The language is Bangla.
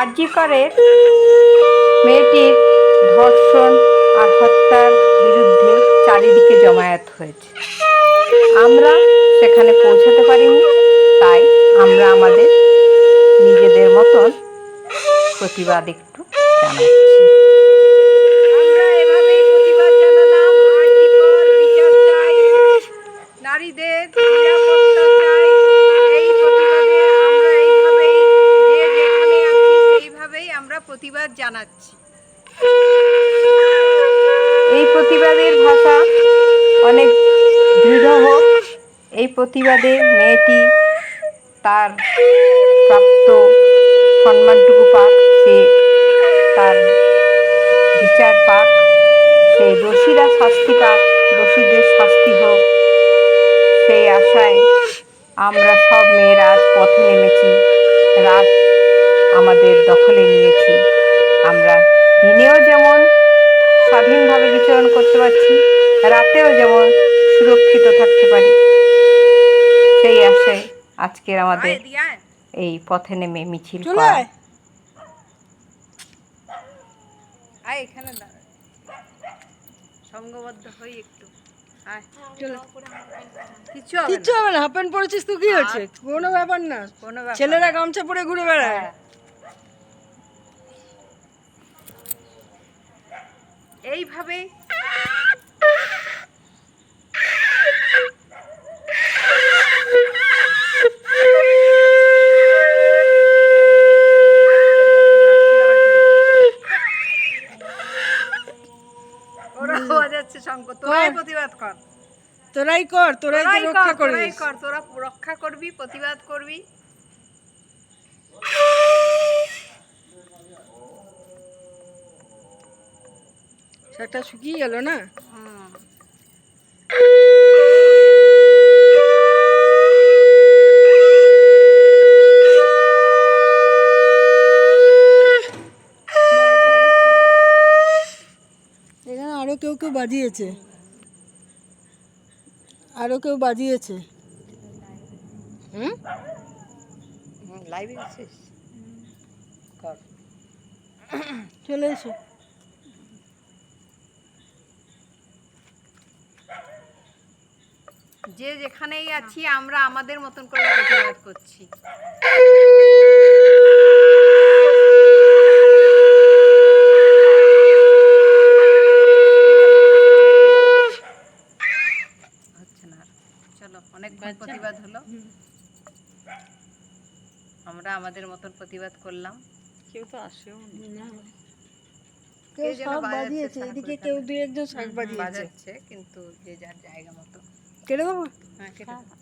আরজিকরের মেয়েটির ধর্ষণ আর হত্যার বিরুদ্ধে চারিদিকে জমায়েত হয়েছে। আমরা সেখানে পৌঁছাতে পারিনি, তাই আমরা আমাদের নিজেদের মতন প্রতিবাদ একটু জানাচ্ছি আমরা এভাবেই প্রতিবাদ জানালাম আরজিকর বিচার চাই নারীদের নিরাপত্তা চাই এই প্রতিবাদে আমরা এইভাবেই যে যেখানে আছি সেইভাবেই আমরা প্রতিবাদ জানাচ্ছি এই প্রতিবাদের ভাষা অনেক দৃঢ় হোক। এই প্রতিবাদে মেয়েটি তার প্রাপ্ত সম্মানটুকু পাক, সে তার বিচার পাক সেই দোষীরা শাস্তি পাক, দোষীদের শাস্তি হোক। সেই আশায় আমরা সব মেয়েরা পথে নেমেছি, রাত আমাদের দখলে নিয়েছি। আমরা দিনেও যেমন স্বাধীনভাবে বিচরণ করতে পারছি রাতেও যেমন সুরক্ষিত থাকতে পারি। সেই আশায় আজকের আমাদের এই পথে নেমে মিছিল করা আয়। আয় এখানে সঙ্গবদ্ধ হই একটু। কিছু হবে কিচ্ছু না। হবে না হাফ প্যান্ট পরেছিস তো কি হচ্ছে? কোনো ব্যাপার না। ছেলেরা গামছা পরে ঘুরে বেড়ায়। এইভাবে। প্রতিবাদ কর। তোরাই কর তোরাই রক্ষা কর তোরাই করিস। কর। তোরা রক্ষা করবি প্রতিবাদ করবি। শাকটা শুকিয়ে গেল না। এখানে আরও কেউ কেউ বাজিয়েছে। আরও কেউ বাজিয়েছে। হুম? লাইভে আছিস চলে এসো। যে যেখানেই আছি আমরা আমাদের মতন করে প্রতিবাদ করছি। চলো অনেক প্রতিবাদ হলো। আমরা আমাদের মতন প্রতিবাদ করলাম। কেউ তো আসেও না। কেউ শাক বাজিয়েছে এদিকে কেউ দুই একজন শাক বাজিয়েছে। বাজাচ্ছে কিন্তু যে যার জায়গা মতো। Ah, ¿Qué le